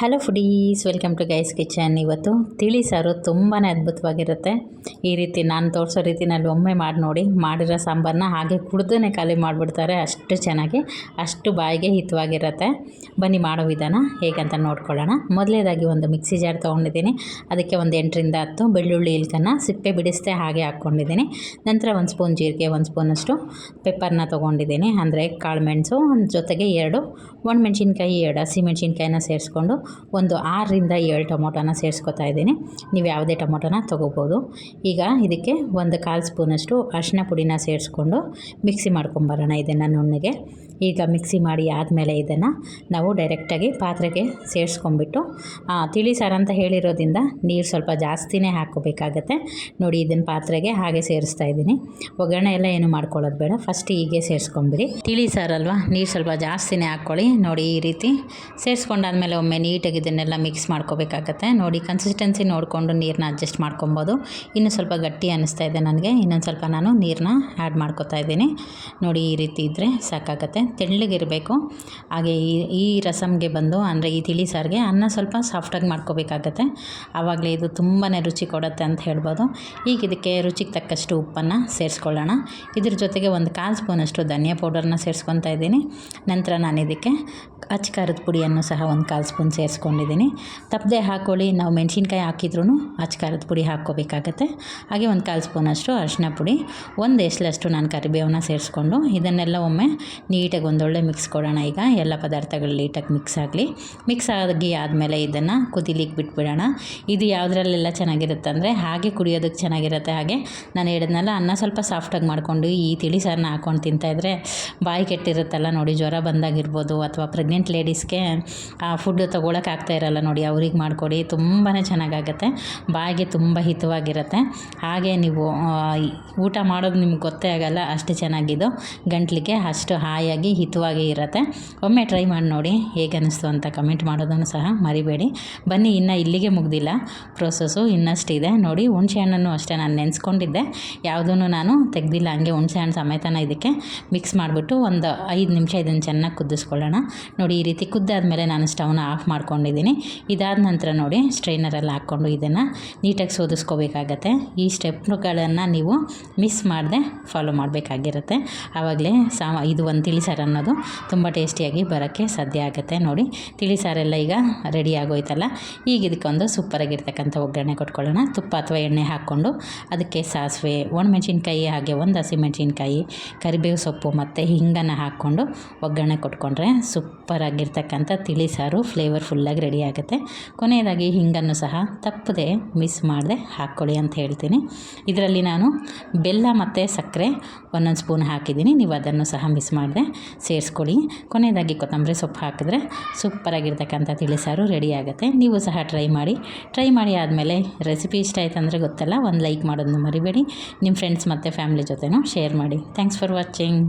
Hello foodies welcome to guys kitchen ಇವತ್ತು ತಿಳಿ ಸಾರು ತುಂಬಾ ಅದ್ಭುತವಾಗಿರುತ್ತೆ. ಈ ರೀತಿ ನಾನು ತೋರಿಸೋ ರೀತಿನಲ್ಲಿ ಒಮ್ಮೆ ಮಾಡಿ ನೋಡಿ. ಮಾಡಿರೋ ಸಾಂಬಾರನ್ನ ಹಾಗೆ ಕುಡ್ದೇ ಖಾಲಿ ಮಾಡಿಬಿಡ್ತಾರೆ. ಅಷ್ಟು ಚೆನ್ನಾಗಿ, ಅಷ್ಟು ಬಾಯಿಗೆ ಹಿತವಾಗಿರುತ್ತೆ. ಬನ್ನಿ ಮಾಡೋ ವಿಧಾನ ಹೇಗಂತ ನೋಡ್ಕೊಳ್ಳೋಣ. ಮೊದಲೇದಾಗಿ ಒಂದು ಮಿಕ್ಸಿ ಜಾರ್ ತೊಗೊಂಡಿದ್ದೀನಿ. ಅದಕ್ಕೆ ಒಂದು ಎಂಟರಿಂದ ಹತ್ತು ಬೆಳ್ಳುಳ್ಳಿ, ಇಲ್ಕನ್ನು ಸಿಪ್ಪೆ ಬಿಡಿಸ್ದೆ ಹಾಗೆ ಹಾಕ್ಕೊಂಡಿದ್ದೀನಿ. ನಂತರ ಒಂದು ಸ್ಪೂನ್ ಜೀರಿಗೆ, ಒಂದು ಸ್ಪೂನಷ್ಟು ಪೆಪ್ಪರ್ನ ತೊಗೊಂಡಿದ್ದೀನಿ. ಅಂದರೆ ಕಾಳು ಮೆಣಸು, ಜೊತೆಗೆ ಎರಡು ಒಣಮೆಣ್ಸಿನ್ಕಾಯಿ, ಎರಡು ಹಸಿಮೆಣ್ಸಿನ್ಕಾಯಿನ ಸೇರಿಸ್ಕೊಂಡು ಒಂದು ಆರರಿಂದ ಏಳು ಟೊಮೊಟೊನ ಸೇರಿಸ್ಕೊತಾ ಇದ್ದೀನಿ. ನೀವು ಯಾವುದೇ ಟೊಮೊಟೊನ ತೊಗೋಬೋದು. ಈಗ ಇದಕ್ಕೆ ಒಂದು ಕಾಲು ಸ್ಪೂನಷ್ಟು ಅರಿಶಿನ ಪುಡಿನ ಸೇರಿಸ್ಕೊಂಡು ಮಿಕ್ಸಿ ಮಾಡ್ಕೊಂಬರೋಣ ಇದನ್ನು ನುಣ್ಣಗೆ. ಈಗ ಮಿಕ್ಸಿ ಮಾಡಿ ಆದಮೇಲೆ ಇದನ್ನು ನಾವು ಡೈರೆಕ್ಟಾಗಿ ಪಾತ್ರೆಗೆ ಸೇರಿಸ್ಕೊಂಬಿಟ್ಟು ತಿಳಿ ಸಾರು ಅಂತ ಹೇಳಿರೋದ್ರಿಂದ ನೀರು ಸ್ವಲ್ಪ ಜಾಸ್ತಿನೇ ಹಾಕೋಬೇಕಾಗತ್ತೆ ನೋಡಿ ಇದನ್ನು ಪಾತ್ರೆಗೆ ಹಾಗೆ ಸೇರಿಸ್ತಾ ಇದ್ದೀನಿ. ಒಗ್ಗರಣೆ ಎಲ್ಲ ಏನು ಮಾಡ್ಕೊಳ್ಳೋದು ಬೇಡ. ಫಸ್ಟ್ ಹೀಗೆ ಸೇರಿಸ್ಕೊಂಬಿಡಿ ತಿಳಿ ಸಾರಲ್ವಾ ನೀರು ಸ್ವಲ್ಪ ಜಾಸ್ತಿನೇ ಹಾಕ್ಕೊಳ್ಳಿ. ನೋಡಿ ಈ ರೀತಿ ಸೇರಿಸ್ಕೊಂಡಾದ್ಮೇಲೆ ಒಮ್ಮೆ ನೀಟಾಗಿ ಇದನ್ನೆಲ್ಲ ಮಿಕ್ಸ್ ಮಾಡ್ಕೋಬೇಕಾಗತ್ತೆ. ನೋಡಿ ಕನ್ಸಿಸ್ಟೆನ್ಸಿ ನೋಡಿಕೊಂಡು ನೀರನ್ನ ಅಡ್ಜಸ್ಟ್ ಮಾಡ್ಕೊಬೋದು. ಇನ್ನು ಸ್ವಲ್ಪ ಗಟ್ಟಿ ಅನ್ನಿಸ್ತಾ ಇದೆ ನನಗೆ. ಇನ್ನೊಂದು ಸ್ವಲ್ಪ ನಾನು ನೀರನ್ನ ಆ್ಯಡ್ ಮಾಡ್ಕೋತಾ ಇದ್ದೀನಿ. ನೋಡಿ, ಈ ರೀತಿ ಇದ್ದರೆ ಸಾಕಾಗತ್ತೆ. ತೆಳ್ಳಗಿರಬೇಕು ಹಾಗೆ ಈ ಈ ರಸಮ್ಗೆ ಬಂದು, ಅಂದರೆ ಈ ತಿಳಿ ಸಾರಿಗೆ ಅನ್ನ ಸ್ವಲ್ಪ ಸಾಫ್ಟಾಗಿ ಮಾಡ್ಕೋಬೇಕಾಗತ್ತೆ. ಆವಾಗಲೇ ಇದು ತುಂಬಾ ರುಚಿ ಕೊಡುತ್ತೆ ಅಂತ ಹೇಳ್ಬೋದು. ಈಗ ಇದಕ್ಕೆ ರುಚಿಗೆ ತಕ್ಕಷ್ಟು ಉಪ್ಪನ್ನು ಸೇರಿಸ್ಕೊಳ್ಳೋಣ. ಇದ್ರ ಜೊತೆಗೆ ಒಂದು ಕಾಲು ಸ್ಪೂನಷ್ಟು ಧನಿಯಾ ಪೌಡರ್ನ ಸೇರಿಸ್ಕೊತಾ ಇದ್ದೀನಿ. ನಂತರ ನಾನು ಇದಕ್ಕೆ ಅಚ್ಚ ಖಾರದ ಪುಡಿಯನ್ನು ಸಹ ಒಂದು ಕಾಲು ಸ್ಪೂನ್ ಸೇರಿಸ್ಕೊಂಡಿದ್ದೀನಿ ತಪ್ಪದೆ ಹಾಕ್ಕೊಳ್ಳಿ ನಾವು ಮೆಣಸಿನ್ಕಾಯಿ ಹಾಕಿದ್ರೂ ಖಾರದ ಪುಡಿ ಹಾಕ್ಕೋಬೇಕಾಗತ್ತೆ. ಹಾಗೆ ಒಂದು ಕಾಲು ಸ್ಪೂನಷ್ಟು ಅರಿಶಿನ ಪುಡಿ, ಒಂದು ಎಸಲಷ್ಟು ನಾನು ಕರಿಬೇವನ್ನ ಸೇರಿಸ್ಕೊಂಡು ಇದನ್ನೆಲ್ಲ ಒಮ್ಮೆ ನೀಟಾಗಿ ಒಂದೊಳ್ಳೆ ಮಿಕ್ಸ್ ಕೊಡೋಣ. ಈಗ ಎಲ್ಲ ಪದಾರ್ಥಗಳು ನೀಟಾಗಿ ಮಿಕ್ಸ್ ಆಗಲಿ. ಮಿಕ್ಸ್ ಆಗಿ ಆದಮೇಲೆ ಇದನ್ನು ಕುದಿಲಿಕ್ಕೆ ಬಿಟ್ಬಿಡೋಣ. ಇದು ಯಾವುದ್ರಲ್ಲೆಲ್ಲ ಚೆನ್ನಾಗಿರುತ್ತೆ ಅಂದರೆ ಹಾಗೆ ಕುಡಿಯೋದಕ್ಕೆ ಚೆನ್ನಾಗಿರುತ್ತೆ. ಹಾಗೆ ನಾನು ಹೇಳಿದ್ನಲ್ಲ, ಅನ್ನ ಸ್ವಲ್ಪ ಸಾಫ್ಟಾಗಿ ಮಾಡಿಕೊಂಡು ಈ ತಿಳಿ ಸಾರನ್ನ ಹಾಕ್ಕೊಂಡು ತಿಂತಾಯಿದ್ರೆ ಬಾಯಿ ಕೆಟ್ಟಿರುತ್ತಲ್ಲ ನೋಡಿ, ಜ್ವರ ಬಂದಾಗಿರ್ಬೋದು ಅಥವಾ ಪ್ರೆಗ್ನೆಂಟ್ ಲೇಡೀಸ್ಗೆ ಆ ಫುಡ್ ತೊಗೊಳಕ್ಕೆ ಆಗ್ತಾ ಇರಲ್ಲ ನೋಡಿ, ಅವ್ರಿಗೆ ಮಾಡಿಕೊಡಿ ತುಂಬಾ ಚೆನ್ನಾಗಾಗತ್ತೆ. ಬಾಯಿಗೆ ತುಂಬ ಹಿತವಾಗಿರುತ್ತೆ. ಹಾಗೆ ನೀವು ಊಟ ಮಾಡೋದು ನಿಮ್ಗೆ ಗೊತ್ತೇ ಆಗಲ್ಲ, ಅಷ್ಟು ಚೆನ್ನಾಗಿದ್ದು. ಗಂಟ್ಲಿಗೆ ಅಷ್ಟು ಹಾಯಾಗಿ, ಹಿತವಾಗಿ ಇರುತ್ತೆ. ಒಮ್ಮೆ ಟ್ರೈ ಮಾಡಿ ನೋಡಿ ಹೇಗೆ ಅನ್ನಿಸ್ತು ಅಂತ ಕಮೆಂಟ್ ಮಾಡೋದನ್ನು ಸಹ ಮರಿಬೇಡಿ. ಬನ್ನಿ, ಇನ್ನು ಇಲ್ಲಿಗೆ ಮುಗ್ದಿಲ್ಲ. ಇನ್ನಷ್ಟು ಇನ್ನಷ್ಟಿದೆ. ನೋಡಿ, ಹುಣಸೆ ಹಣ್ಣನ್ನು ಅಷ್ಟೇ ನಾನು ನೆನೆಸ್ಕೊಂಡಿದ್ದೆ. ಯಾವುದೂ ನಾನು ತೆಗೆದಿಲ್ಲ, ಹಂಗೆ ಹುಣಸೆ ಹಣ್ಣು ಸಮೇತನ ಇದಕ್ಕೆ ಮಿಕ್ಸ್ ಮಾಡಿಬಿಟ್ಟು ಒಂದು ಐದು ನಿಮಿಷ ಇದನ್ನು ಚೆನ್ನಾಗಿ ಕುದಿಸ್ಕೊಳ್ಳೋಣ. ನೋಡಿ, ಈ ರೀತಿ ಕುದ್ದಾದಮೇಲೆ ನಾನು ಸ್ಟವ್ನ ಆಫ್ ಮಾಡ್ಕೊಂಡಿದ್ದೀನಿ. ಇದಾದ ನಂತರ ನೋಡಿ ಸ್ಟ್ರೈನರಲ್ಲಿ ಹಾಕ್ಕೊಂಡು ಇದನ್ನು ನೀಟಾಗಿ ಸೋದಿಸ್ಕೋಬೇಕಾಗತ್ತೆ. ಈ ಸ್ಟೆಪ್ಗಳನ್ನು ನೀವು ಮಿಸ್ ಮಾಡದೆ ಫಾಲೋ ಮಾಡಬೇಕಾಗಿರುತ್ತೆ. ಆವಾಗಲೇ ಸಾ, ಇದು ಒಂದು ತಿಳಿಸಾರು ಅನ್ನೋದು ತುಂಬ ಟೇಸ್ಟಿಯಾಗಿ ಬರೋಕ್ಕೆ ಸಾಧ್ಯ ಆಗುತ್ತೆ ನೋಡಿ. ತಿಳಿಸಾರೆಲ್ಲ ಈಗ ರೆಡಿ ಆಗೋಯ್ತಲ್ಲ. ಈಗ ಇದಕ್ಕೊಂದು ಸೂಪರಾಗಿರ್ತಕ್ಕಂಥ ಒಗ್ಗರಣೆ ಕೊಟ್ಕೊಳ್ಳೋಣ. ತುಪ್ಪ ಅಥವಾ ಎಣ್ಣೆ ಹಾಕ್ಕೊಂಡು ಅದಕ್ಕೆ ಸಾಸಿವೆ, ಒಣಮೆಣ್ಸಿನ್ಕಾಯಿ ಹಾಗೆ ಒಂದು ಹಸಿಮೆಣ್ಸಿನ್ಕಾಯಿ ಕರಿಬೇವು ಸೊಪ್ಪು ಮತ್ತು ಹಿಂಗನ್ನು ಹಾಕ್ಕೊಂಡು ಒಗ್ಗರಣೆ ಕೊಟ್ಕೊಂಡ್ರೆ ಸೂಪರಾಗಿರ್ತಕ್ಕಂಥ ತಿಳಿ ಸಾರು ಫ್ಲೇವರ್ಫುಲ್ಲಾಗಿ ರೆಡಿ ಆಗುತ್ತೆ. ಕೊನೆಯದಾಗಿ ಹಿಂಗನ್ನು ಸಹ ತಪ್ಪದೆ ಮಿಸ್ ಮಾಡದೆ ಹಾಕ್ಕೊಳ್ಳಿ ಅಂತ ಹೇಳ್ತೀನಿ. ಇದರಲ್ಲಿ ನಾನು ಬೆಲ್ಲ ಮತ್ತು ಸಕ್ಕರೆ ಒಂದೊಂದು ಸ್ಪೂನ್ ಹಾಕಿದ್ದೀನಿ. ನೀವು ಅದನ್ನು ಸಹ ಮಿಸ್ ಮಾಡಿದೆ ಸೇರಿಸ್ಕೊಳ್ಳಿ. ಕೊನೆಯದಾಗಿ ಕೊತ್ತಂಬರಿ ಸೊಪ್ಪು ಹಾಕಿದ್ರೆ ಸೂಪರಾಗಿರ್ತಕ್ಕಂಥ ತಿಳಿಸಾರು ರೆಡಿ ಆಗುತ್ತೆ. ನೀವು ಸಹ ಟ್ರೈ ಮಾಡಿ. ಟ್ರೈ ಮಾಡಿ ಆದಮೇಲೆ ರೆಸಿಪಿ ಇಷ್ಟ ಆಯ್ತು ಅಂದರೆ ಗೊತ್ತಲ್ಲ, ಒಂದು ಲೈಕ್ ಮಾಡೋದನ್ನು ಮರಿಬೇಡಿ. ನಿಮ್ಮ ಫ್ರೆಂಡ್ಸ್ ಮತ್ತು ಫ್ಯಾಮಿಲಿ ಜೊತೆನೂ ಶೇರ್ ಮಾಡಿ. Thanks for watching.